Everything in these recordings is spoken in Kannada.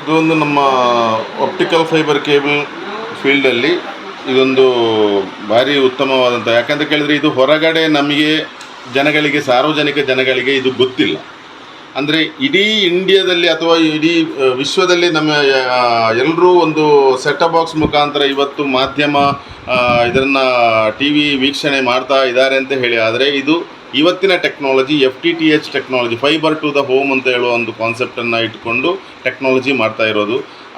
ಇದೊಂದು ನಮ್ಮ ಆಪ್ಟಿಕಲ್ ಫೈಬರ್ ಕೇಬಲ್ ಫೀಲ್ಡಲ್ಲಿ ಇದೊಂದು ಭಾರಿ ಉತ್ತಮವಾದಂಥ, ಯಾಕಂತ ಕೇಳಿದ್ರೆ ಇದು ಹೊರಗಡೆ ನಮಗೆ ಜನಗಳಿಗೆ, ಸಾರ್ವಜನಿಕ ಜನಗಳಿಗೆ ಇದು ಗೊತ್ತಿಲ್ಲ. ಅಂದರೆ ಇಡೀ ಇಂಡಿಯಾದಲ್ಲಿ ಅಥವಾ ಇಡೀ ವಿಶ್ವದಲ್ಲಿ ನಮ್ಮ ಎಲ್ಲರೂ ಒಂದು ಸೆಟ್ ಬಾಕ್ಸ್ ಮುಖಾಂತರ ಇವತ್ತು ಮಾಧ್ಯಮ ಇದನ್ನು ಟಿ ವಿ ವೀಕ್ಷಣೆ ಮಾಡ್ತಾ ಇದ್ದಾರೆ ಅಂತ ಹೇಳಿ. ಆದರೆ ಇದು ಇವತ್ತಿನ technology F T T H technology fiber to the home ಅಂತ ಹೇಳುವ ಒಂದು ಕಾನ್ಸೆಪ್ಟನ್ನು ಇಟ್ಕೊಂಡು ಟೆಕ್ನಾಲಜಿ ಮಾಡ್ತಾ ಇರೋದು.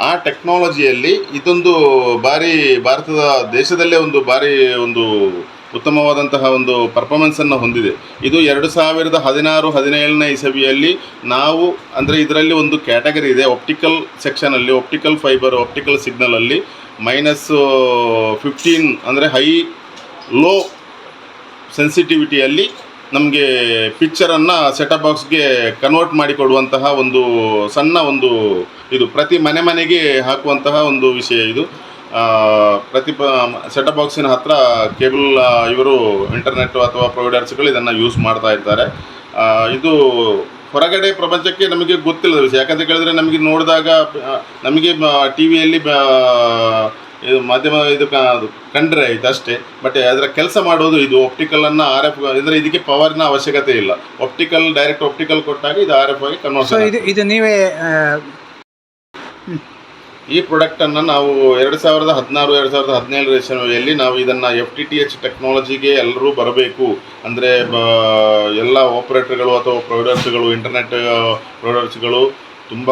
ಆ ಟೆಕ್ನಾಲಜಿಯಲ್ಲಿ ಇದೊಂದು ಭಾರಿ, ಭಾರತದ ದೇಶದಲ್ಲೇ ಒಂದು ಭಾರಿ ಒಂದು ಉತ್ತಮವಾದಂತಹ ಒಂದು ಪರ್ಫಾರ್ಮೆನ್ಸನ್ನು ಹೊಂದಿದೆ. ಇದು ಎರಡು ಸಾವಿರದ ಹದಿನಾರು, ಹದಿನೇಳನೇ ಇಸವಿಯಲ್ಲಿ ನಾವು, ಅಂದರೆ ಇದರಲ್ಲಿ ಒಂದು ಕ್ಯಾಟಗರಿ ಇದೆ ಆಪ್ಟಿಕಲ್ ಸೆಕ್ಷನಲ್ಲಿ ಆಪ್ಟಿಕಲ್ ಫೈಬರ್ ಆಪ್ಟಿಕಲ್ ಸಿಗ್ನಲಲ್ಲಿ ಮೈನಸ್ ಫಿಫ್ಟೀನ್ ಅಂದರೆ ಹೈ ಲೋ ಸೆನ್ಸಿಟಿವಿಟಿಯಲ್ಲಿ ನಮಗೆ ಪಿಕ್ಚರನ್ನು ಸೆಟಪ್ ಬಾಕ್ಸ್ಗೆ ಕನ್ವರ್ಟ್ ಮಾಡಿಕೊಡುವಂತಹ ಒಂದು ಸಣ್ಣ ಒಂದು ಇದು. ಪ್ರತಿ ಮನೆ ಮನೆಗೆ ಹಾಕುವಂತಹ ಒಂದು ವಿಷಯ ಇದು. ಪ್ರತಿ ಸೆಟ್ ಸೆಟಪ್ ಬಾಕ್ಸಿನ ಹತ್ರ ಕೇಬಲ್ ಇವರು ಇಂಟರ್ನೆಟ್ ಅಥವಾ ಪ್ರೊವೈಡರ್ಸ್ಗಳು ಇದನ್ನು ಯೂಸ್ ಮಾಡ್ತಾ ಇರ್ತಾರೆ ಇದು ಹೊರಗಡೆ ಪ್ರಪಂಚಕ್ಕೆ ನಮಗೆ ಗೊತ್ತಿಲ್ಲದ ವಿಷಯ. ಯಾಕಂತ ಕೇಳಿದ್ರೆ ನಮಗೆ ನೋಡಿದಾಗ ನಮಗೆ ಟಿ ವಿಯಲ್ಲಿ ಇದು ಮಾಧ್ಯಮ ಇದು ಕಂಡ್ರೆ ಆಯ್ತು ಅಷ್ಟೇ. ಬಟ್ ಅದರ ಕೆಲಸ ಮಾಡೋದು ಇದು. ಆಪ್ಟಿಕಲನ್ನು ಆರ್ ಎಫ್ ಅಂದರೆ ಇದಕ್ಕೆ ಪವರ್ನ ಅವಶ್ಯಕತೆ ಇಲ್ಲ. ಆಪ್ಟಿಕಲ್ ಡೈರೆಕ್ಟ್ ಆಪ್ಟಿಕಲ್ ಕೊಟ್ಟಾಗ ಇದು ಆರ್ ಎಫ್ ಆಗಿ ಕನ್ವರ್ಟ್ ಇದು ನೀವೇ ಈ ಪ್ರಾಡಕ್ಟನ್ನು ನಾವು ಎರಡು ಸಾವಿರದ ಹದಿನಾರು, ಎರಡು ಸಾವಿರದ ಹದಿನೇಳರ ಇಸವಿಯಲ್ಲಿ ನಾವು ಇದನ್ನು ಎಫ್ ಟಿ ಟಿ ಎಚ್ ಟೆಕ್ನಾಲಜಿಗೆ ಎಲ್ಲರೂ ಬರಬೇಕು. ಅಂದರೆ ಎಲ್ಲ ಆಪ್ರೇಟರ್ಗಳು ಅಥವಾ ಪ್ರೊವೈಡರ್ಸ್ಗಳು ಇಂಟರ್ನೆಟ್ ಪ್ರೊವೈಡರ್ಸ್ಗಳು ತುಂಬ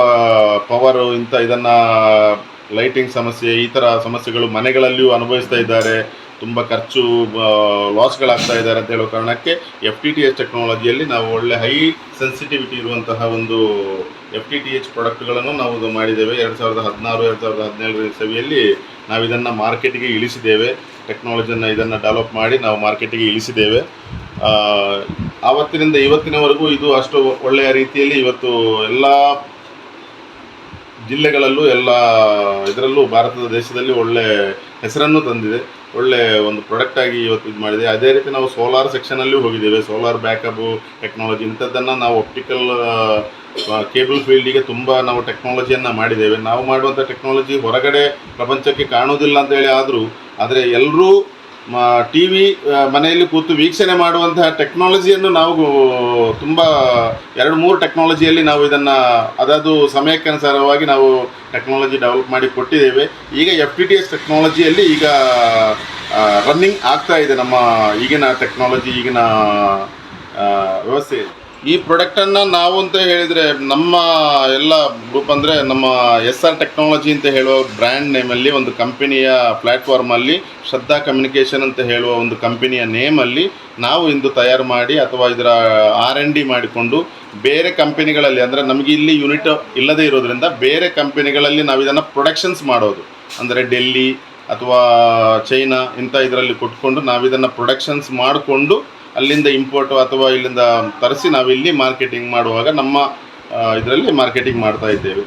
ಪವರು ಇಂಥ ಇದನ್ನು ಲೈಟಿಂಗ್ ಸಮಸ್ಯೆ, ಈ ಥರ ಸಮಸ್ಯೆಗಳು ಮನೆಗಳಲ್ಲಿಯೂ ಅನುಭವಿಸ್ತಾ ಇದ್ದಾರೆ. ತುಂಬ ಖರ್ಚು ಲಾಸ್ಗಳಾಗ್ತಾ ಇದ್ದಾರೆ ಅಂತ ಹೇಳೋ ಕಾರಣಕ್ಕೆ ಎಫ್ ಟಿ ಟಿ ಎಚ್ ಟೆಕ್ನಾಲಜಿಯಲ್ಲಿ ನಾವು ಒಳ್ಳೆ ಹೈ ಸೆನ್ಸಿಟಿವಿಟಿ ಇರುವಂತಹ ಒಂದು ಎಫ್ ಟಿ ಟಿ ಎಚ್ ಪ್ರಾಡಕ್ಟ್ಗಳನ್ನು ನಾವು ಇದು ಮಾಡಿದ್ದೇವೆ. ಎರಡು ಸಾವಿರದ ಹದಿನಾರು, ಎರಡು ಸಾವಿರದ ಹದಿನೇಳರ ಸವಿಯಲ್ಲಿ ನಾವು ಇದನ್ನು ಮಾರ್ಕೆಟಿಗೆ ಇಳಿಸಿದ್ದೇವೆ. ಟೆಕ್ನಾಲಜಿಯನ್ನು ಇದನ್ನು ಡೆವಲಪ್ ಮಾಡಿ ನಾವು ಮಾರ್ಕೆಟಿಗೆ ಇಳಿಸಿದ್ದೇವೆ. ಆವತ್ತಿನಿಂದ ಇವತ್ತಿನವರೆಗೂ ಇದು ಅಷ್ಟು ಒಳ್ಳೆಯ ರೀತಿಯಲ್ಲಿ ಇವತ್ತು ಎಲ್ಲ ಜಿಲ್ಲೆಗಳಲ್ಲೂ ಎಲ್ಲ ಇದರಲ್ಲೂ ಭಾರತದ ದೇಶದಲ್ಲಿ ಒಳ್ಳೆ ಹೆಸರನ್ನು ತಂದಿದೆ. ಒಳ್ಳೆ ಒಂದು ಪ್ರಾಡಕ್ಟ್ ಆಗಿ ಇವತ್ತು ಇದು ಮಾಡಿದೆ. ಅದೇ ರೀತಿ ನಾವು ಸೋಲಾರ್ ಸೆಕ್ಷನಲ್ಲಿ ಹೋಗಿದ್ದೇವೆ. ಸೋಲಾರ್ ಬ್ಯಾಕಪ್ಪು ಟೆಕ್ನಾಲಜಿ ಇಂಥದ್ದನ್ನು ನಾವು ಆಪ್ಟಿಕಲ್ ಕೇಬಲ್ ಫೀಲ್ಡಿಗೆ ತುಂಬ ನಾವು ಟೆಕ್ನಾಲಜಿಯನ್ನು ಮಾಡಿದ್ದೇವೆ. ನಾವು ಮಾಡುವಂಥ ಟೆಕ್ನಾಲಜಿ ಹೊರಗಡೆ ಪ್ರಪಂಚಕ್ಕೆ ಕಾಣುವುದಿಲ್ಲ ಅಂತ ಹೇಳಿ ಆದರೂ, ಆದರೆ ಎಲ್ಲರೂ ಟಿ ವಿ ಮನೆಯಲ್ಲಿ ಕೂತು ವೀಕ್ಷಣೆ ಮಾಡುವಂತಹ ಟೆಕ್ನಾಲಜಿಯನ್ನು ನಾವು ತುಂಬ ಎರಡು, ಮೂರು ಟೆಕ್ನಾಲಜಿಯಲ್ಲಿ ನಾವು ಇದನ್ನು ಅದದು ಸಮಯಕ್ಕನುಸಾರವಾಗಿ ನಾವು ಟೆಕ್ನಾಲಜಿ ಡೆವಲಪ್ ಮಾಡಿ ಕೊಟ್ಟಿದ್ದೇವೆ. ಈಗ ಎಫ್ ಟಿ ಟಿ ಎಸ್ ಟೆಕ್ನಾಲಜಿಯಲ್ಲಿ ಈಗ ರನ್ನಿಂಗ್ ಆಗ್ತಾ ಇದೆ ನಮ್ಮ ಈಗಿನ ಟೆಕ್ನಾಲಜಿ ಈಗಿನ ವ್ಯವಸ್ಥೆ ಈ ಪ್ರಾಡಕ್ಟನ್ನು ನಾವು ಅಂತ ಹೇಳಿದರೆ ನಮ್ಮ ಎಲ್ಲ ಗ್ರೂಪ್ ಅಂದರೆ ನಮ್ಮ ಎಸ್ ಆರ್ ಟೆಕ್ನಾಲಜಿ ಅಂತ ಹೇಳುವ ಬ್ರ್ಯಾಂಡ್ ನೇಮಲ್ಲಿ ಒಂದು ಕಂಪನಿಯ ಪ್ಲ್ಯಾಟ್ಫಾರ್ಮಲ್ಲಿ ಶ್ರದ್ಧಾ ಕಮ್ಯುನಿಕೇಷನ್ ಅಂತ ಹೇಳುವ ಒಂದು ಕಂಪನಿಯ ನೇಮಲ್ಲಿ ನಾವು ಇಂದು ತಯಾರು ಮಾಡಿ ಅಥವಾ ಇದರ ಆರ್ ಎನ್ ಡಿ ಮಾಡಿಕೊಂಡು ಬೇರೆ ಕಂಪನಿಗಳಲ್ಲಿ ಅಂದರೆ ನಮಗೆ ಇಲ್ಲಿ ಯೂನಿಟ್ ಇಲ್ಲದೇ ಇರೋದ್ರಿಂದ ಬೇರೆ ಕಂಪನಿಗಳಲ್ಲಿ ನಾವು ಇದನ್ನು ಪ್ರೊಡಕ್ಷನ್ಸ್ ಮಾಡೋದು. ಅಂದರೆ ಡೆಲ್ಲಿ ಅಥವಾ ಚೈನಾ ಇಂಥ ಇದರಲ್ಲಿ ಕೊಟ್ಕೊಂಡು ನಾವಿದನ್ನು ಪ್ರೊಡಕ್ಷನ್ಸ್ ಮಾಡಿಕೊಂಡು ಅಲ್ಲಿಂದ ಇಂಪೋರ್ಟ್ ಅಥವಾ ಇಲ್ಲಿಂದ ತರಿಸಿ ನಾವಿಲ್ಲಿ ಮಾರ್ಕೆಟಿಂಗ್ ಮಾಡುವಾಗ ನಮ್ಮ ಇದರಲ್ಲಿ ಮಾರ್ಕೆಟಿಂಗ್ ಮಾಡ್ತಾ ಇದ್ದೇವೆ.